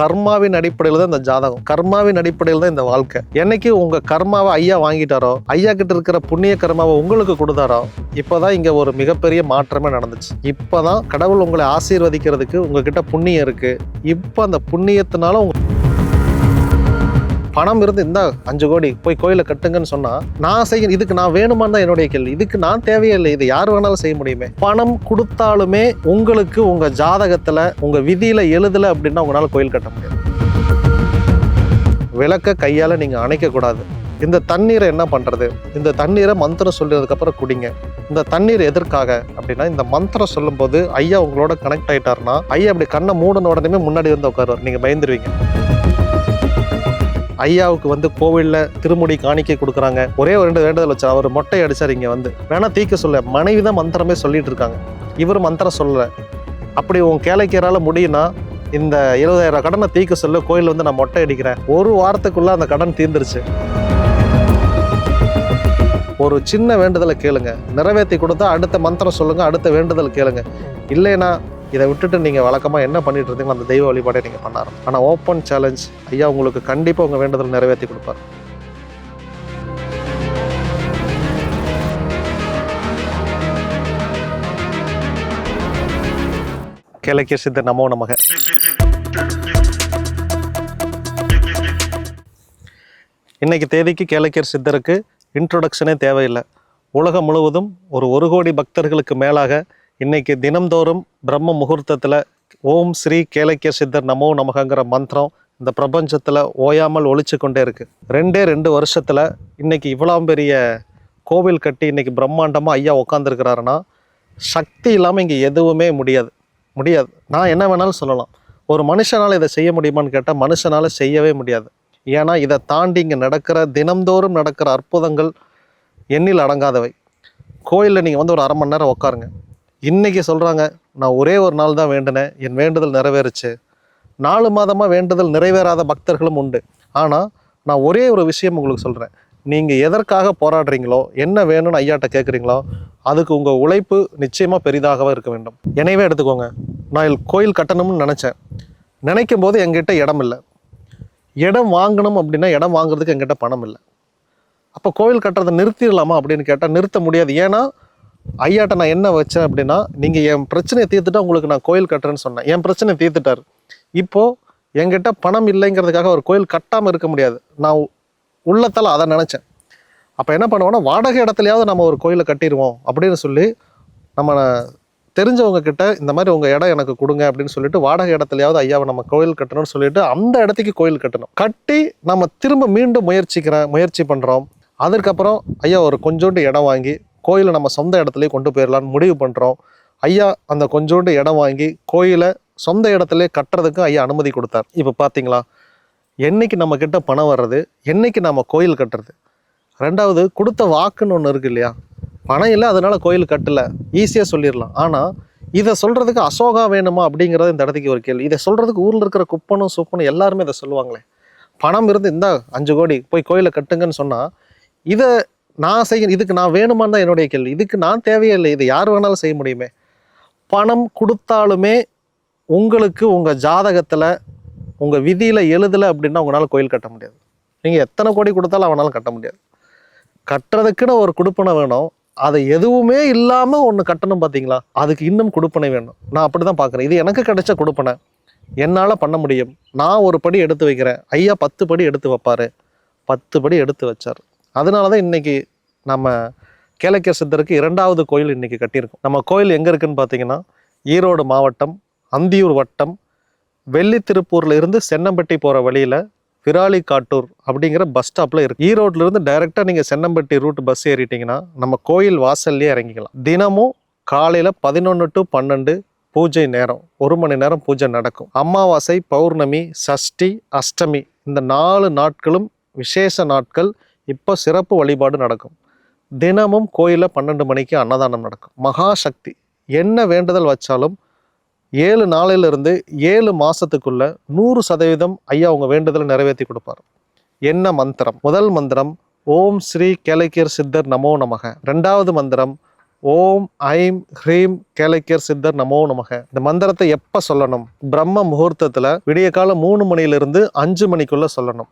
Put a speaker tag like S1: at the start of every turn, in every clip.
S1: கர்மாவின் அடிப்படையில் தான் இந்த ஜாதகம். கர்மாவின் அடிப்படையில் தான் இந்த வாழ்க்கை. என்னைக்கு உங்க கர்மாவை ஐயா வாங்கிட்டாரோ ஐயா கிட்ட இருக்கிற புண்ணிய கர்மாவை உங்களுக்கு கொடுத்தாரோ இப்போதான் இங்க ஒரு மிகப்பெரிய மாற்றமே நடந்துச்சு. இப்போதான் கடவுள் உங்களை ஆசீர்வதிக்கிறதுக்கு உங்ககிட்ட புண்ணியம் இருக்கு. இப்போ அந்த புண்ணியத்தினால உங்க பணம் இருந்து இந்த அஞ்சு கோடி போய் கோயிலை கட்டுங்கன்னு சொன்னா நான் செய்ய இதுக்கு நான் வேணுமான்னு தான் என்னுடைய கேள்வி. இதுக்கு நான் தேவையில்லை. இது யார் வேணாலும் செய்ய முடியுமே. பணம் கொடுத்தாலுமே உங்களுக்கு உங்க ஜாதகத்துல உங்க விதியில எழுதல அப்படின்னா உங்களால் கோயில் கட்ட முடியாது. விளக்க கையால நீங்க அணைக்க கூடாது இந்த தண்ணீரை என்ன பண்ணுறது இந்த தண்ணீரை மந்திரம் சொல்லியதுக்கப்புறம் குடிங்க. இந்த தண்ணீர் எதற்காக அப்படின்னா இந்த மந்திரம் சொல்லும்போது ஐயா உங்களோட கனெக்ட் ஆகிட்டாருன்னா ஐயா அப்படி கண்ணை மூடன உடனே முன்னாடி வந்து உட்காருவார். நீங்கள் பயந்துருவீங்க. ஐயாவுக்கு வந்து கோவிலில் திருமுடி காணிக்கை கொடுக்குறாங்க. ஒரே ஒரு ரெண்டு வேண்டுதல் வச்சா அவர் மொட்டை அடிச்சார் இங்கே வந்து. வேணா தீக்க சொல்ல. மனைவி தான் மந்திரமே சொல்லிட்டு இருக்காங்க. இவர் மந்திரம் சொல்லல. அப்படி உன் கேளைக்கீரால முடியும்னா இந்த இருபதாயிரம் கடனை தீக்க சொல்ல கோயில் வந்து நான் மொட்டை அடிக்கிறேன். ஒரு வாரத்துக்குள்ள அந்த கடன் தீர்ந்துருச்சு. ஒரு சின்ன வேண்டுதலை கேளுங்க. நிறைவேற்றி கொடுத்தா அடுத்த மந்திரம் சொல்லுங்க அடுத்த வேண்டுதல் கேளுங்க. இல்லைன்னா இதை விட்டுட்டு நீங்கள் வழக்கமாக என்ன பண்ணிட்டு இருந்தீங்களோ அந்த தெய்வ வழிபாடை நீங்கள் பண்ணாரு ஆனால் ஓப்பன் சேலஞ்ச் ஐயா உங்களுக்கு கண்டிப்பாக உங்கள் வேண்டுதல் நிறைவேற்றி கொடுப்பார். கிழக்கிய சித்த நமோ நமக. இன்றைக்கி தேதிக்கு கேளக்கியர் சித்தருக்கு இன்ட்ரொடக்ஷனே தேவையில்லை. உலகம் முழுவதும் ஒரு ஒரு கோடி பக்தர்களுக்கு மேலாக இன்றைக்கி தினம்தோறும் பிரம்ம முகூர்த்தத்தில் ஓம் ஸ்ரீ கேளக்கிய சித்தர் நமோ நமகங்கிற மந்திரம் இந்த பிரபஞ்சத்தில் ஓயாமல் ஒழிச்சு கொண்டே இருக்குது ரெண்டே ரெண்டு வருஷத்தில் இன்னைக்கு இவ்வளோ பெரிய கோவில் கட்டி இன்றைக்கி பிரம்மாண்டமாக ஐயா உட்காந்துருக்கிறாருன்னா சக்தி இல்லாமல் இங்கே எதுவுமே முடியாது. முடியாது. நான் என்ன வேணாலும் சொல்லலாம். ஒரு மனுஷனால் இதை செய்ய முடியுமான்னு கேட்டால் மனுஷனால் செய்யவே முடியாது. ஏன்னா இதை தாண்டி இங்கே நடக்கிற தினம்தோறும் நடக்கிற அற்புதங்கள் எண்ணில் அடங்காதவை. கோயிலில் நீங்கள் வந்து ஒரு அரை மணி நேரம் உட்காருங்க இன்றைக்கி சொல்கிறாங்க நான் ஒரே ஒரு நாள் தான் வேண்டினேன் என் வேண்டுதல் நிறைவேறுச்சு. நாலு மாதமாக வேண்டுதல் நிறைவேறாத பக்தர்களும் உண்டு. ஆனால் நான் ஒரே ஒரு விஷயம் உங்களுக்கு சொல்கிறேன் நீங்கள் எதற்காக போராடுறீங்களோ என்ன வேணும்னு ஐயாட்ட கேட்குறீங்களோ அதுக்கு உங்கள் உழைப்பு நிச்சயமாக பெரிதாகவே இருக்க வேண்டும். எனவே எடுத்துக்கோங்க. நான் இல் கோயில் கட்டணும்னு நினச்சேன். நினைக்கும் போது என்கிட்ட இடம் இல்லை. இடம் வாங்கணும் அப்படின்னா இடம் வாங்குறதுக்கு எங்கிட்ட பணம் இல்லை. அப்போ கோவில் கட்டுறதை நிறுத்திடலாமா அப்படின்னு கேட்டால் நிறுத்த முடியாது. ஏன்னா ஐயாட்ட நான் என்ன வச்சேன் அப்படின்னா நீங்கள் என் பிரச்சனையை தீர்த்துட்டா உங்களுக்கு நான் கோயில் கட்டுறேன்னு சொன்னேன். என் பிரச்சனையை தீர்த்துட்டார். இப்போது என்கிட்ட பணம் இல்லைங்கிறதுக்காக ஒரு கோயில் கட்டாமல் இருக்க முடியாது. நான் உள்ளத்தால் அதை நினச்சேன். அப்போ என்ன பண்ணுவோன்னா வாடகை இடத்துலையாவது நம்ம ஒரு கோயிலை கட்டிடுவோம் அப்படின்னு சொல்லி நம்ம தெரிஞ்சவங்க கிட்ட இந்த மாதிரி உங்கள் இடம் எனக்கு கொடுங்க அப்படின்னு சொல்லிட்டு வாடகை இடத்துலையாவது ஐயாவை நம்ம கோயில் கட்டணும்னு சொல்லிட்டு அந்த இடத்துக்கு கோயில் கட்டணும். கட்டி நம்ம திரும்ப மீண்டும் முயற்சிக்கிறேன் முயற்சி பண்ணுறோம் அதுக்கப்புறம் ஐயா ஒரு கொஞ்சோண்டு இடம் வாங்கி கோயிலை நம்ம சொந்த இடத்துலேயே கொண்டு போயிடலான்னு முடிவு பண்ணுறோம் ஐயா அந்த கொஞ்சோண்டு இடம் வாங்கி கோயிலை சொந்த இடத்துல கட்டுறதுக்கு ஐயா அனுமதி கொடுத்தார். இப்போ பார்த்தீங்களா என்னைக்கு நம்ம பணம் வர்றது என்னைக்கு நம்ம கோயில் கட்டுறது? ரெண்டாவது கொடுத்த வாக்குன்னு ஒன்று இருக்கு இல்லையா? பணம் இல்லை அதனால் கோயில் கட்டலை. ஈஸியாக சொல்லிடலாம் ஆனால் இதை சொல்கிறதுக்கு அசோகா வேணுமா அப்படிங்கிறது இந்த இடத்துக்கு ஒரு கேள்வி. இதை சொல்கிறதுக்கு ஊரில் இருக்கிற குப்பனும் சுப்பனும் எல்லாருமே இதை சொல்லுவாங்களே. பணம் இருந்து இந்த அஞ்சு கோடி போய் கோயிலை கட்டுங்கன்னு சொன்னால் இதை நான் செய்ய இதுக்கு நான் வேணுமான்னு தான் என்னுடைய கேள்வி. இதுக்கு நான் தேவையில்லை இது யார் வேணாலும் செய்ய முடியுமே. பணம் கொடுத்தாலுமே உங்களுக்கு உங்கள் ஜாதகத்தில் உங்கள் விதியில் எழுதலை அப்படின்னா உங்களால் கோயில் கட்ட முடியாது. நீங்கள் எத்தனை கோடி கொடுத்தாலும் அவனால் கட்ட முடியாது. கட்டுறதுக்குன்னு ஒரு கொடுப்பனை வேணும். அதை எதுவுமே இல்லாமல் ஒன்று கட்டணும் பார்த்தீங்களா அதுக்கு இன்னும் கொடுப்பனை வேணும். நான் அப்படி தான் பார்க்குறேன் இது எனக்கு கிடைச்ச கொடுப்பனை. என்னால் பண்ண முடியும். நான் ஒரு படி எடுத்து வைக்கிறேன். ஐயா பத்து படி எடுத்து வைப்பார். பத்து படி எடுத்து வச்சார். அதனால தான் இன்னைக்கு நம்ம கேளக்கிய சித்தருக்கு இரண்டாவது கோயில் இன்னைக்கு கட்டியிருக்கோம். நம்ம கோயில் எங்கே இருக்குதுன்னு பார்த்தீங்கன்னா ஈரோடு மாவட்டம் அந்தியூர் வட்டம் வெள்ளித்திருப்பூரில் இருந்து சென்னம்பட்டி போகிற வழியில் விராலி காட்டூர் அப்படிங்கிற பஸ் ஸ்டாப்பில் இருக்குது ஈரோட்லேருந்து டைரெக்டாக நீங்கள் சென்னம்பட்டி ரூட் பஸ் ஏறிட்டீங்கன்னா நம்ம கோயில் வாசல்லையே இறங்கிக்கலாம். தினமும் காலையில் பதினொன்று டு பன்னெண்டு பூஜை நேரம் ஒரு மணி நேரம் பூஜை நடக்கும். அமாவாசை பௌர்ணமி சஷ்டி அஷ்டமி இந்த நாலு நாட்களும் விசேஷ நாட்கள் இப்போ சிறப்பு வழிபாடு நடக்கும். தினமும் கோயிலில் பன்னெண்டு மணிக்கு அன்னதானம் நடக்கும். மகாசக்தி. என்ன வேண்டுதல் வச்சாலும் ஏழு நாளிலிருந்து ஏழு மாதத்துக்குள்ளே நூறு சதவீதம் ஐயா உங்கள் வேண்டுதலை நிறைவேற்றி கொடுப்பார். என்ன மந்திரம்? முதல் மந்திரம் ஓம் ஸ்ரீ கேலைக்கியர் சித்தர் நமோ நமக. ரெண்டாவது மந்திரம் ஓம் ஐம் ஹ்ரீம் கேலக்கியர் சித்தர் நமோ நமக. இந்த மந்திரத்தை எப்போ சொல்லணும்? பிரம்ம முகூர்த்தத்தில் விடிய காலம் மூணு மணியிலிருந்து அஞ்சு மணிக்குள்ளே சொல்லணும்.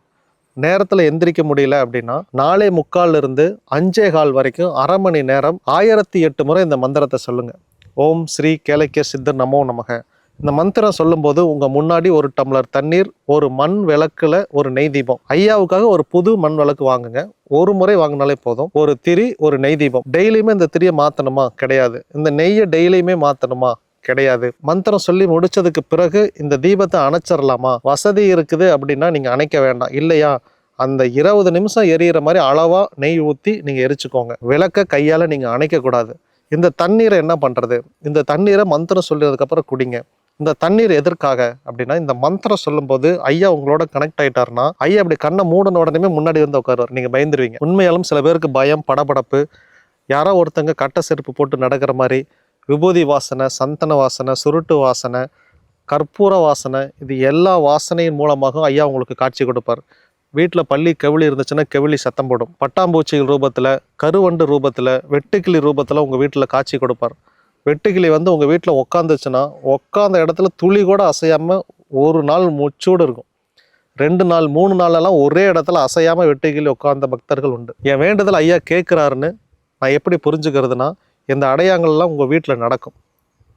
S1: நேரத்தில் எந்திரிக்க முடியல அப்படின்னா நாலே முக்கால் இருந்து அஞ்சே கால் வரைக்கும் அரை மணி நேரம் ஆயிரத்தி எட்டு முறை இந்த மந்திரத்தை சொல்லுங்க. ஓம் ஸ்ரீ கேலக்கிய சித்தர் நமோ நமக. இந்த மந்திரம் சொல்லும்போது உங்கள் முன்னாடி ஒரு டம்ளர் தண்ணீர் ஒரு மண் விளக்குல ஒரு நெய் தீபம். ஐயாவுக்காக ஒரு புது மண் விளக்கு வாங்குங்க. ஒரு முறை வாங்கினாலே போதும். ஒரு திரி ஒரு நெய் தீபம். டெய்லியுமே இந்த திரியை மாற்றணுமா கிடையாது. இந்த நெய்யை டெய்லியுமே மாற்றணுமா கிடையாது. மந்திரம் சொல்லி முடிச்சதுக்கு பிறகு இந்த தீபத்தை அணைச்சிடலாமா வசதி இருக்குது அப்படின்னா நீங்கள் அணைக்க வேண்டாம். இல்லையா? அந்த இருபது நிமிஷம் எரியிற மாதிரி அளவாக நெய் ஊற்றி நீங்கள் எரிச்சுக்கோங்க. விளக்க கையால் நீங்கள் அணைக்கக்கூடாது. இந்த தண்ணீரை என்ன பண்ணுறது இந்த தண்ணீரை மந்திரம் சொல்லியதுக்கப்புறம் குடிங்க. இந்த தண்ணீர் எதற்காக அப்படின்னா இந்த மந்திரம் சொல்லும்போது ஐயா உங்களோட கனெக்ட் ஆயிட்டாருன்னா ஐயா அப்படி கண்ணை மூடன உடனே முன்னாடி வந்து உட்காருவார். நீங்கள் பயந்துருவீங்க. உண்மையாலும் சில பேருக்கு பயம் படபடப்பு. யாரோ ஒருத்தங்க கட்ட செருப்பு போட்டு நடக்கிற மாதிரி விபூதி வாசனை சந்தன வாசனை சுருட்டு வாசனை கற்பூர வாசனை இது எல்லா வாசனையின் மூலமாகவும் ஐயா உங்களுக்கு காட்சி கொடுப்பார். வீட்டில் பள்ளி கவிழி இருந்துச்சுன்னா கவிழி சத்தம் போடும். பட்டாம்பூச்சிகள் ரூபத்தில் கருவண்டு ரூபத்தில் வெட்டுக்கிளி ரூபத்தில் உங்கள் வீட்டில் காட்சி கொடுப்பார். வெட்டுக்கிளி வந்து உங்கள் வீட்டில் உக்காந்துச்சுன்னா உட்காந்த இடத்துல துளி கூட அசையாமல் ஒரு நாள் முச்சூடு இருக்கும். ரெண்டு நாள் மூணு நாளெல்லாம் ஒரே இடத்துல அசையாமல் வெட்டுக்கிளி உட்காந்த பக்தர்கள் உண்டு. என் வேண்டுதல் ஐயா கேட்குறாருன்னு நான் எப்படி புரிஞ்சுக்கிறதுனா இந்த அடையாளங்கள்லாம் உங்கள் வீட்டில் நடக்கும்.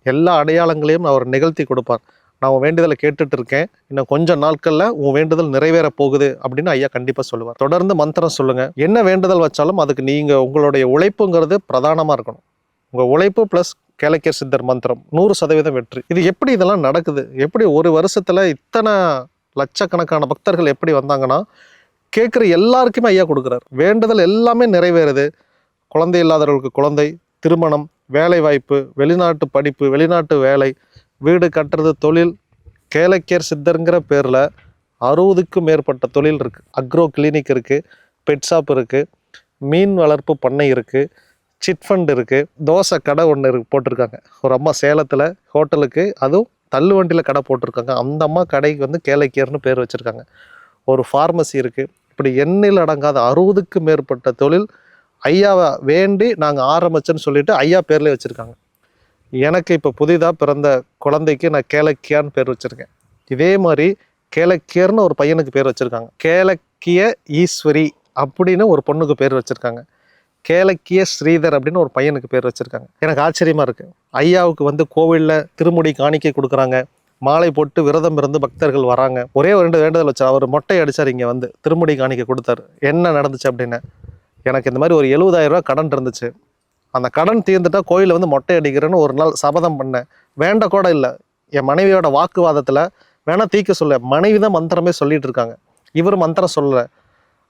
S1: எல்லா அடையாளங்களையும் அவர் நிகழ்த்தி கொடுப்பார். நான் உன் வேண்டுதலை கேட்டுட்டு இருக்கேன். இன்னும் கொஞ்சம் நாட்களில் உன் வேண்டுதல் நிறைவேற போகுது அப்படின்னு ஐயா கண்டிப்பாக சொல்லுவார். தொடர்ந்து மந்திரம் சொல்லுங்கள் என்ன வேண்டுதல் வச்சாலும் அதுக்கு நீங்கள் உங்களுடைய உழைப்புங்கிறது பிரதானமாக இருக்கணும். உங்கள் உழைப்பு ப்ளஸ் கேளக்கிய சித்தர் மந்திரம் நூறு சதவீதம் வெற்றி. இது எப்படி இதெல்லாம் நடக்குது? எப்படி ஒரு வருஷத்தில் இத்தனை லட்சக்கணக்கான பக்தர்கள் எப்படி வந்தாங்கன்னா கேட்குற எல்லாருக்குமே ஐயா கொடுக்குறாரு. வேண்டுதல் எல்லாமே நிறைவேறுது. குழந்தை இல்லாதவர்களுக்கு குழந்தை திருமணம் வேலைவாய்ப்பு வெளிநாட்டு படிப்பு வெளிநாட்டு வேலை வீடு கட்டுறது தொழில் கேலக்கியர் சித்தருங்கிற பேரில் அறுபதுக்கும் மேற்பட்ட தொழில் இருக்குது அக்ரோ கிளினிக் இருக்குது பெட் ஷாப் இருக்குது மீன் வளர்ப்பு பண்ணை இருக்குது சிட் ஃபண்ட் இருக்குது தோசை கடை ஒன்று இருக்கு போட்டிருக்காங்க. ஒரு அம்மா சேலத்தில் ஹோட்டலுக்கு அதுவும் தள்ளு வண்டியில் கடை போட்டிருக்காங்க. அந்த அம்மா கடைக்கு வந்து கேலக்கியர்னு பேர் வச்சுருக்காங்க. ஒரு ஃபார்மசி இருக்குது இப்படி எண்ணில் அடங்காத அறுபதுக்கு மேற்பட்ட தொழில் ஐயாவை வேண்டி நாங்கள் ஆரம்பிச்சேன்னு சொல்லிட்டு ஐயா பேர்லேயே வச்சுருக்காங்க. எனக்கு இப்போ புதிதாக பிறந்த குழந்தைக்கு நான் கேலக்கியான்னு பேர் வச்சுருக்கேன். இதே மாதிரி கேலக்கியர்னு ஒரு பையனுக்கு பேர் வச்சுருக்காங்க. கேலக்கிய ஈஸ்வரி அப்படின்னு ஒரு பொண்ணுக்கு பேர் வச்சுருக்காங்க. கேலக்கிய ஸ்ரீதர் அப்படின்னு ஒரு பையனுக்கு பேர் வச்சுருக்காங்க. எனக்கு ஆச்சரியமாக இருக்குது ஐயாவுக்கு வந்து கோவிலில் திருமுடி காணிக்கை கொடுக்குறாங்க. மாலை போட்டு விரதம் இருந்து பக்தர்கள் வராங்க. ஒரே ஒரு ரெண்டு வேண்டுதல் வச்சார். அவர் மொட்டை அடிச்சார் இங்கே வந்து. திருமுடி காணிக்க கொடுத்தாரு. என்ன நடந்துச்சு அப்படின்னு? எனக்கு இந்த மாதிரி ஒரு 70000 கடன் இருந்துச்சு. அந்த கடன் தீர்ந்துட்டா கோயிலில் வந்து மொட்டை அடிக்கிறேன்னு ஒரு நாள் சபதம் பண்ணேன். வேண்ட கூட இல்லை. என் மனைவியோட வாக்குவாதத்தில் வேணால் தீக்க சொல்ல. மனைவி தான் மந்திரமே சொல்லிகிட்டு இருக்காங்க. இவர் மந்திரம் சொல்லலை.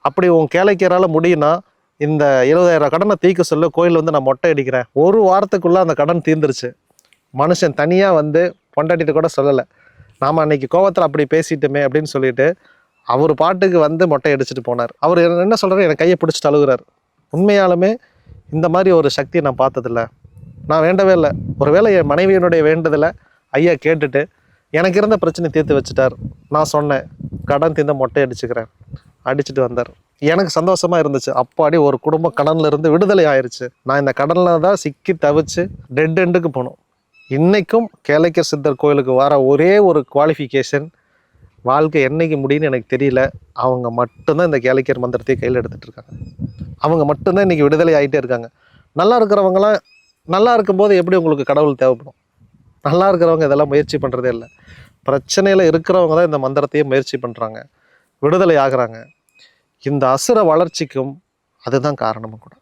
S1: அப்படி உன் கேளைக்கிறால முடியும்னா இந்த 70000 கடனை தீக்க சொல்ல. கோயில் வந்து நான் மொட்டை அடிக்கிறேன். ஒரு வாரத்துக்குள்ளே அந்த கடன் தீர்ந்துருச்சு. மனுஷன் தனியாக வந்து பொண்டாட்டிட்டு கூட சொல்லலை. நாம் அன்றைக்கி கோவத்தில் அப்படி பேசிட்டோமே அப்படின்னு சொல்லிட்டு அவர் பாட்டுக்கு வந்து மொட்டை அடிச்சுட்டு போனார். அவர் என்ன சொல்கிறார் எனக்கு கையை பிடிச்சிட்டு அழுகுறார். உண்மையாலுமே இந்த மாதிரி ஒரு சக்தியை நான் பார்த்ததில்ல. நான் வேண்டவே இல்லை. ஒருவேளை என் மனைவியினுடைய வேண்டுதலை ஐயா கேட்டுட்டு எனக்கு இருந்த பிரச்சனை தீர்த்து வச்சுட்டார். நான் சொன்னேன் கடன் தீர்ந்த மொட்டை அடிச்சுக்கிறேன். அடிச்சுட்டு வந்தார். எனக்கு சந்தோஷமாக இருந்துச்சு. அப்பாடி ஒரு குடும்ப கடனில் இருந்து விடுதலை ஆயிடுச்சு நான் இந்த கடனில் தான் சிக்கி தவிச்சு டெட் எண்டுக்கு போனோம். இன்றைக்கும் கேளைக்கர் சித்தர் கோயிலுக்கு வர ஒரே ஒரு குவாலிஃபிகேஷன் வாழ்க்கை என்னைக்கு முடியும்னு எனக்கு தெரியல. அவங்க மட்டும்தான் இந்த கேளிக்கர் மந்திரத்தை கையில் எடுத்துகிட்டு இருக்காங்க. அவங்க மட்டும்தான் இன்றைக்கி விடுதலை ஆகிட்டே இருக்காங்க. நல்லா இருக்கிறவங்களாம் நல்லா இருக்கும்போது எப்படி உங்களுக்கு கடவுள் தேவைப்படும்? நல்லா இருக்கிறவங்க இதெல்லாம் முயற்சி பண்ணுறதே இல்லை. பிரச்சனையில் இருக்கிறவங்க தான் இந்த மந்திரத்தையே முயற்சி பண்ணுறாங்க விடுதலை ஆகுறாங்க. இந்த அசுர வளர்ச்சிக்கும் அதுதான் காரணமும் கூட.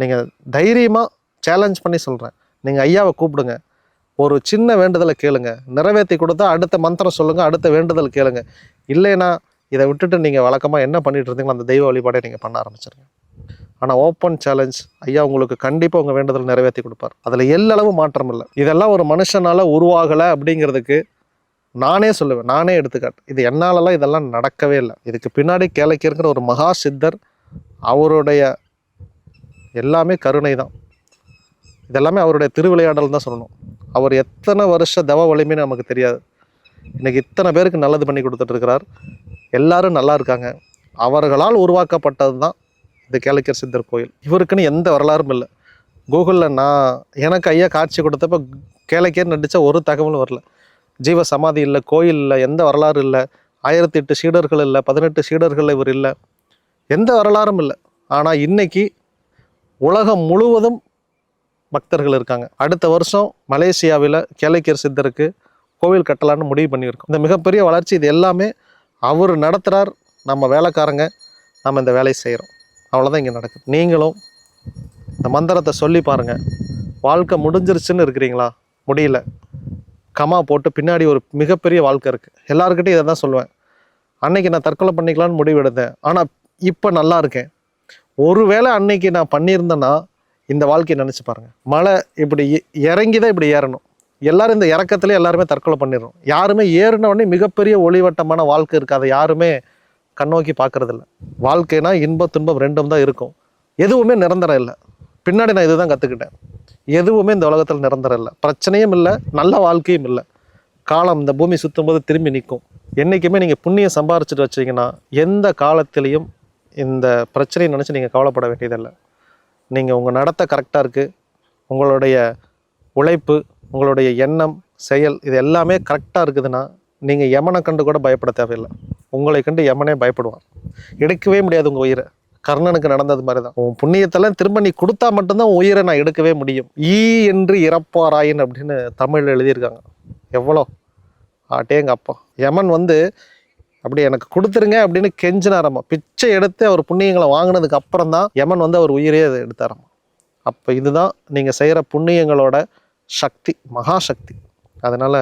S1: நீங்கள் தைரியமாக சேலஞ்ச் பண்ணி சொல்கிறேன் நீங்கள் ஐயாவை கூப்பிடுங்க. ஒரு சின்ன வேண்டுதலை கேளுங்க. நிறைவேற்றி கொடுத்தா அடுத்த மந்திரம் சொல்லுங்கள் அடுத்த வேண்டுதல் கேளுங்க. இல்லைன்னா இதை விட்டுட்டு நீங்கள் வழக்கமாக என்ன பண்ணிட்டு இருந்தீங்களோ அந்த தெய்வ வழிபாடை நீங்கள் பண்ண ஆரம்பிச்சிருங்க. ஆனால் ஓப்பன் சேலஞ்ச் ஐயா உங்களுக்கு கண்டிப்பாக உங்கள் வேண்டுதல் நிறைவேற்றி கொடுப்பார். அதில் எல்லளவு மாற்றம் இல்லை. இதெல்லாம் ஒரு மனுஷனால் உருவாகலை அப்படிங்கிறதுக்கு நானே சொல்லுவேன். நானே எடுத்துக்காட்டு. இது என்னாலலாம் இதெல்லாம் நடக்கவே இல்லை. இதுக்கு பின்னாடி கேளைக்கிற ஒரு மகா சித்தர் அவருடைய எல்லாமே கருணை தான். இதெல்லாமே அவருடைய திருவிளையாடல் தான் சொல்லணும். அவர் எத்தனை வருஷ தவ வலிமைன்னு நமக்கு தெரியாது. இன்னைக்கு இத்தனை பேருக்கு நல்லது பண்ணி கொடுத்துட்ருக்கிறார் எல்லாரும் நல்லா இருக்காங்க. அவர்களால் உருவாக்கப்பட்டது தான் இந்த கேளைக்கர் சித்தர் கோயில். இவருக்குன்னு எந்த வரலாறும் இல்லை. கூகுளில் நான் எனக்கு ஐயா காட்சி கொடுத்தப்ப கேளக்கேர் நடித்த ஒரு தகவலும் வரல. ஜீவ சமாதி இல்லை கோயில் இல்லை எந்த வரலாறு இல்லை. ஆயிரத்தி எட்டு சீடர்கள் இல்லை பதினெட்டு சீடர்கள் இவர் இல்லை. எந்த வரலாறும் இல்லை. ஆனால் இன்னைக்கு உலகம் முழுவதும் பக்தர்கள் இருக்காங்க. அடுத்த வருஷம் மலேசியாவில் கேளைக்கர் சித்தருக்கு கோவில் கட்டலான்னு முடிவு பண்ணியிருக்கோம். இந்த மிகப்பெரிய வளர்ச்சி இது எல்லாமே அவர் நடத்துகிறார் நம்ம வேலைக்காரங்க நம்ம இந்த வேலையை செய்கிறோம் அவ்வளோதான் இங்கே நடக்குது. நீங்களும் இந்த மந்திரத்தை சொல்லி பாருங்கள் வாழ்க்கை முடிஞ்சிருச்சுன்னு இருக்கிறீங்களா? முடியல. கமா போட்டு பின்னாடி ஒரு மிகப்பெரிய வாழ்க்கை இருக்குது எல்லாருக்கிட்டையும் இதை தான் சொல்லுவேன். அன்னைக்கு நான் தற்கொலை பண்ணிக்கலான்னு முடிவு எடுத்தேன் ஆனால் இப்போ நல்லா இருக்கேன். ஒருவேளை அன்னைக்கு நான் பண்ணியிருந்தேன்னா இந்த வாழ்க்கையை நினச்சி பாருங்கள் மழை இப்படி இறங்கி தான் இப்படி ஏறணும். எல்லாரும் இந்த இறக்கத்துலேயே எல்லாருமே தற்கொலை பண்ணிடுறோம். யாருமே ஏறினவொடனே மிகப்பெரிய ஒளிவட்டமான வாழ்க்கை இருக்குது. அதை யாருமே கண்ணோக்கி பார்க்கறதில்ல. வாழ்க்கைனா இன்பம் துன்பம் ரெண்டும் தான் இருக்கும். எதுவுமே நிரந்தரம் இல்லை. பின்னாடி நான் இதுதான் கற்றுக்கிட்டேன் எதுவுமே இந்த உலகத்தில் நிரந்தரம் இல்லை. பிரச்சனையும் இல்லை நல்ல வாழ்க்கையும் இல்லை. காலம் இந்த பூமி சுற்றும் போது திரும்பி நிற்கும். என்றைக்குமே நீங்கள் புண்ணியம் சம்பாரிச்சிட்டு வச்சீங்கன்னா எந்த காலத்திலையும் இந்த பிரச்சனையை நினச்சி நீங்கள் கவலைப்பட வேண்டியதில்லை. நீங்கள் உங்கள் நடத்தை கரெக்டாக இருக்குது உங்களுடைய உழைப்பு உங்களுடைய எண்ணம் செயல் இது எல்லாமே கரெக்டாக இருக்குதுன்னா நீங்கள் யமனை கண்டு கூட பயப்பட தேவையில்லை. உங்களை கண்டு யமனே பயப்படுவான். எடுக்கவே முடியாது உங்கள் உயிரை. கர்ணனுக்கு நடந்தது மாதிரி தான் உன் புண்ணியத்தெல்லாம் திரும்ப நீ கொடுத்தா மட்டும்தான் உயிரை நான் எடுக்கவே முடியும். ஈ என்று இறப்பாராயின் அப்படின்னு தமிழில் எழுதியிருக்காங்க. எவ்வளோ? ஆட்டேங்க அப்பா யமன் வந்து அப்படி எனக்கு கொடுத்துருங்க அப்படின்னு கெஞ்சினாராமா. பிச்சை எடுத்து அவர் புண்ணியங்களை வாங்கினதுக்கு அப்புறம் தான் யமன் வந்து அவர் உயிரே அதை எடுத்தாராமா. அப்போ இதுதான் நீங்கள் செய்கிற புண்ணியங்களோட சக்தி மகாசக்தி. அதனால்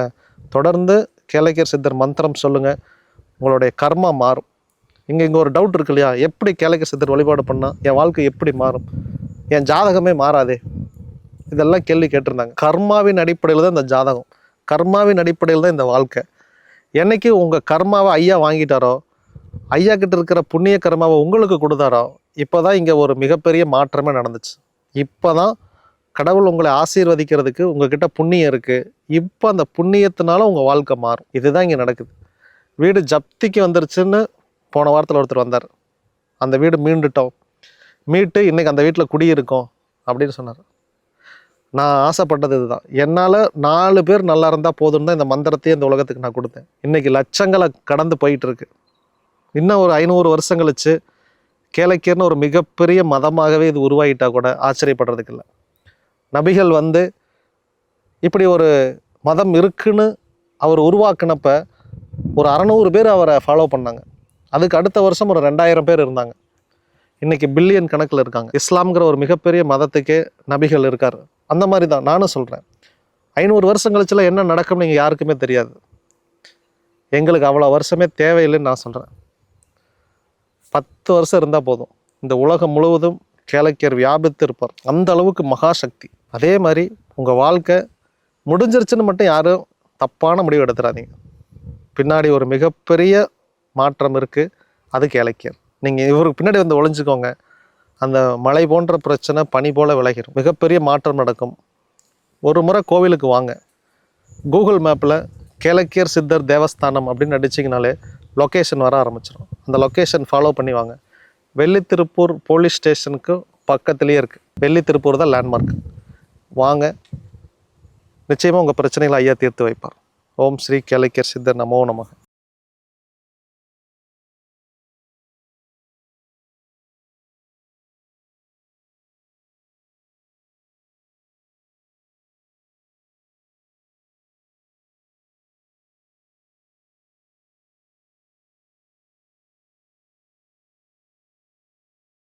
S1: தொடர்ந்து கேளக்கியர் சித்தர் மந்திரம் சொல்லுங்கள் உங்களுடைய கர்மா மாறும். இங்கே இங்கே ஒரு டவுட் இருக்கு இல்லையா? எப்படி கேளக்கியர் சித்தர் வழிபாடு பண்ணால் என் வாழ்க்கை எப்படி மாறும்? என் ஜாதகமே மாறாதே. இதெல்லாம் கேள்வி கேட்டிருந்தாங்க. கர்மாவின் அடிப்படையில் தான் இந்த ஜாதகம். கர்மாவின் அடிப்படையில் தான் இந்த வாழ்க்கை. என்னைக்கு உங்கள் கர்மாவை ஐயா வாங்கிட்டாரோ ஐயா கிட்ட இருக்கிற புண்ணிய கர்மாவை உங்களுக்கு கொடுத்தாரோ இப்போ தான் இங்கே ஒரு மிகப்பெரிய மாற்றமே நடந்துச்சு. இப்போ தான் கடவுள் உங்களை ஆசீர்வதிக்கிறதுக்கு உங்ககிட்ட புண்ணியம் இருக்குது இப்போ அந்த புண்ணியத்தினால உங்கள் வாழ்க்கை மாறும். இதுதான் இங்கே நடக்குது. வீடு ஜப்திக்கு வந்துருச்சுன்னு போன வாரத்தில் ஒருத்தர் வந்தார். அந்த வீடு மீண்டுட்டோம். மீட்டு இன்றைக்கி அந்த வீட்டில் குடியிருக்கோம் அப்படின்னு சொன்னார். நான் ஆசைப்பட்டது இதுதான். என்னால் நாலு பேர் நல்லா இருந்தால் போதும்னு தான் இந்த மந்திரத்தையே இந்த உலகத்துக்கு நான் கொடுத்தேன். இன்னைக்கு லட்சங்களை கடந்து போயிட்டு இருக்கு இன்னும் ஒரு ஐநூறு வருஷம் கழிச்சு கேளக்கீர்னு ஒரு மிகப்பெரிய மதமாகவே இது உருவாகிட்டால் கூட ஆச்சரியப்படுறதுக்கு இல்லை. நபிகள் வந்து இப்படி ஒரு மதம் இருக்குன்னு அவர் உருவாக்குனப்ப ஒரு அறநூறு பேர் அவரை ஃபாலோ பண்ணாங்க. அதுக்கு அடுத்த வருஷம் ஒரு ரெண்டாயிரம் பேர் இருந்தாங்க. இன்றைக்கி பில்லியன் கணக்கில் இருக்காங்க. இஸ்லாம்ங்கிற ஒரு மிகப்பெரிய மதத்துக்கே நபிகள் இருக்கார். அந்த மாதிரி தான் நானும் சொல்கிறேன் ஐநூறு வருஷம் கழிச்சுலாம் என்ன நடக்கும்னு நீங்கள் யாருக்குமே தெரியாது. எங்களுக்கு அவ்வளோ வருஷமே தேவையில்லைன்னு நான் சொல்கிறேன் பத்து வருஷம் இருந்தால் போதும். இந்த உலகம் முழுவதும் கேளக்கியர் வியாபித்து இருப்பார் அந்த அளவுக்கு மகாசக்தி. அதே மாதிரி உங்கள் வாழ்க்கை முடிஞ்சிருச்சுன்னு மட்டும் யாரும் தப்பான முடிவு எடுத்துடாதீங்க பின்னாடி ஒரு மிகப்பெரிய மாற்றம் இருக்குது அது கேளக்கியர் நீங்கள் இவருக்கு பின்னாடி வந்து ஒளிஞ்சுக்கோங்க. அந்த மழை போன்ற பிரச்சனை பனி போல விலகிடும் மிகப்பெரிய மாற்றம் நடக்கும். ஒரு முறை கோவிலுக்கு வாங்க. கூகுள் மேப்பில் கேளக்கியர் சித்தர் தேவஸ்தானம் அப்படின்னு அடிச்சிங்கனாலே லொக்கேஷன் வர ஆரம்பிச்சிடும் அந்த லொக்கேஷன் ஃபாலோ பண்ணி வாங்க. வெள்ளித்திருப்பூர் போலீஸ் ஸ்டேஷனுக்கு பக்கத்துலேயே இருக்குது வெள்ளித்திருப்பூர் தான் லேண்ட்மார்க் வாங்க. நிச்சயமாக உங்கள் பிரச்சனைகளை ஐயா தீர்த்து வைப்பார். ஓம் ஸ்ரீ கேளக்கியர் சித்தர் நமோ நமக.